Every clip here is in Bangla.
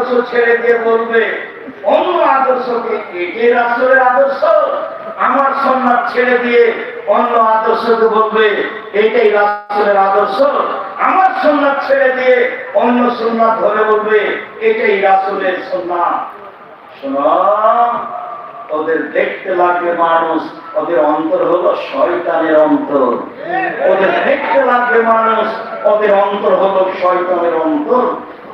আদর্শ ছেড়ে দিয়ে বলবে অন্য আদর্শকে এটাই রাসূলের আদর্শ আমার সন্ন্যাস ছেড়ে দিয়ে অন্য আদর্শকে বলবে এটাই রাসূলের আদর্শ। আমার সন্ন্যাস ছেড়ে দিয়ে অন্য সন্ন্যাস ধরে বলবে এটাই রাসূলের সন্ন্যাস শোনো ওদের দেখতে লাগবে মানুষ ওদের অন্তর হলো শয়তানের অন্তর। ওদের দেখতে লাগবে মানুষ ওদের অন্তর হলো শয়তানের অন্তর।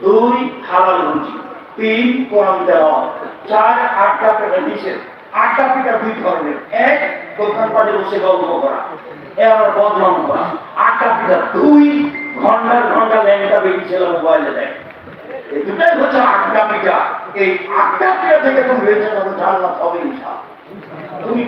দুই হালাল রুজি তিন কোরআন দেওয়া চার আড্ডা পেটা নিষেধ আড্ডা পেটা দুই ধরনের, এক দোকান পাটে বসে গল্প করা বদনাম করা আড্ডা পিঠা দুই ঘণ্টার ঘণ্টা ল্যাংটা বেরিয়েছিল মোবাইলে হচ্ছে আড্ডা পিঠা এই আড্ডা পিঠা থেকে তুমি বেঁচে যাব জানলা হবে তুমি